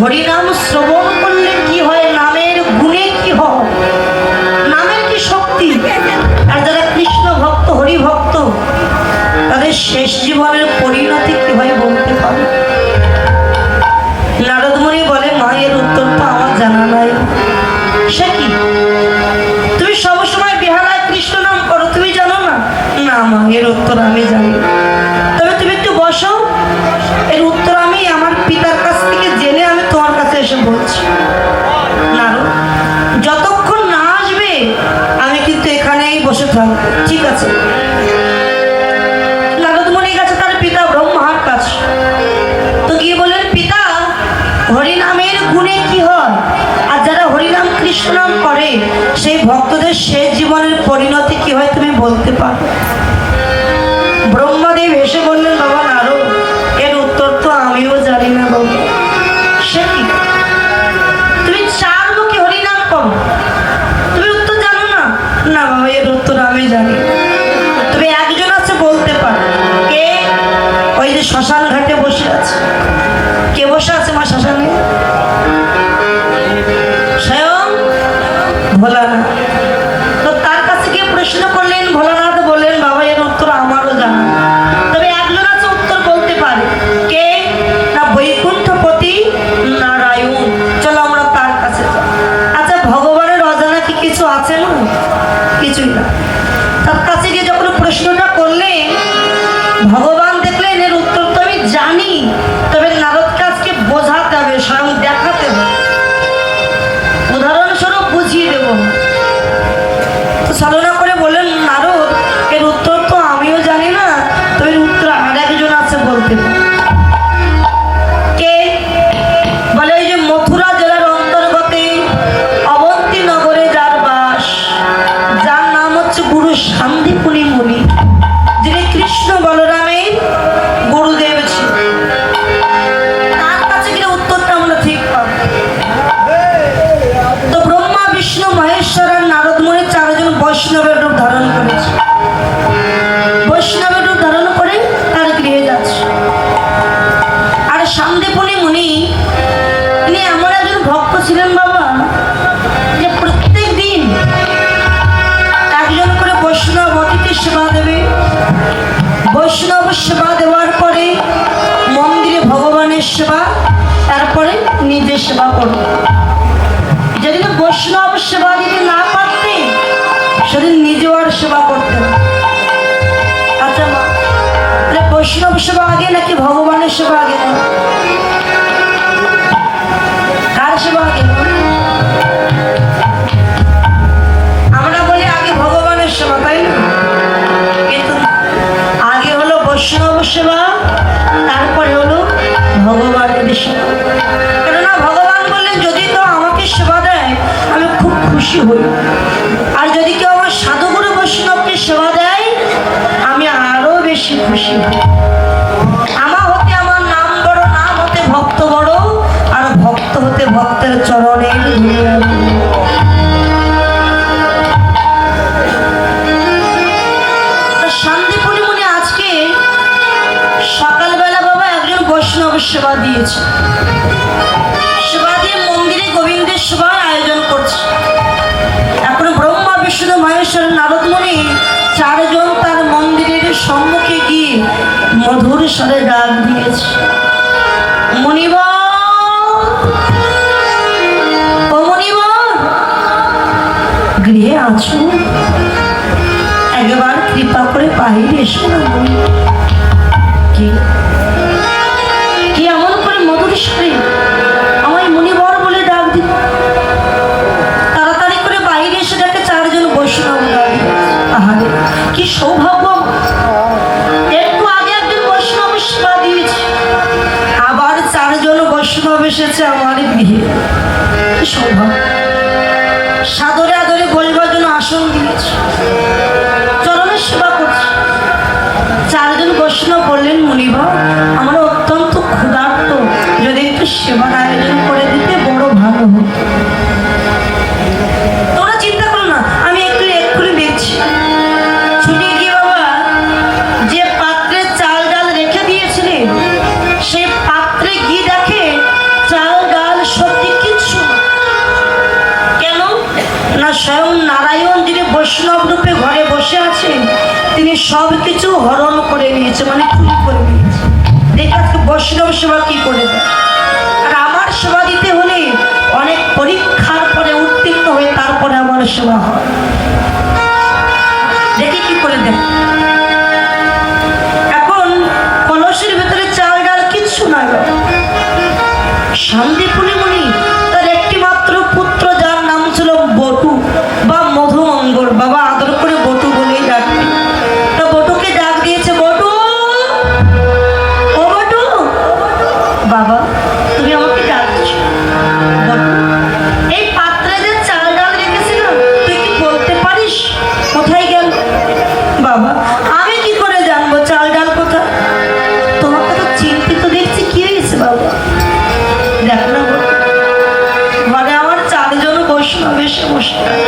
হরিনাম শ্রবণ করলে কি হয়? নামের গুণে কি হয়? নামের কি শক্তি? আর যারা কৃষ্ণ ভক্ত, হরিভক্ত, তাদের শেষ জীবনের পরিণতি কি হয় পরিণতি কি হয় তুমি বলতে পারো। ব্রহ্মদেব এসে বললেন, বাবা নারো এর উত্তর তো আমিও জানি না বাবা। সে কি? তুমি চার মুখে হরিনাম কম তুমি উত্তর জানো না? না বাবা, এর উত্তর আমি জানি তুমি একজন আছে বলতে পারো। কে? ওই যে শ্মশান ঘাটে বসে আছে। salones. সেবা আগে নাকি ভগবানের সেবা আগে? সেবা দিয়েছে। সেবা দিয়ে মন্দিরে গোবিন্দের সেবার আয়োজন করছে। এখন ব্রহ্মা, বিষ্ণু, মহেশ্বর নারদমণি চারজন তার মন্দিরের সম্মুখে গিয়ে মধুর স্বরে ডাক দিয়েছে। মণিবা গৃহে আছো? একবার কৃপা করে বাইরে এসো না কি? মঙ্গেশ্বরী আমায় মুনিবর বলে ডাক দিল তাড়াতাড়ি করে বাইরে এসে দেখে চারজন বৈষ্ণব আহারে, কি সৌভাগ্য একটু আগে একজন বৈষ্ণব সেবা দিয়েছে। আবার চারজন বৈষ্ণব এসেছে আমার বিয়ে সৌভাগ্য। সাদরে আদরে বলিবার জন্য আসন দিয়েছে। চরণের সেবা করছে। চারজন বৈষ্ণব বললেন, মুনিবা, আমার তিনি সব কিছু হরণ করে নিয়েছে মানে চুরি করে নিয়েছে। দেখে বৈষ্ণব সেবা কি করে দেয়? আর আমার সেবা দিতে হলে অনেক পরীক্ষার পরে উত্তীর্ণ হয়ে তারপরে আমার সেবা হয়। দেখি কি করে দেয়। এখন কলসের ভেতরে চাল ডাল কিচ্ছু না। শান্তিপুরে 不是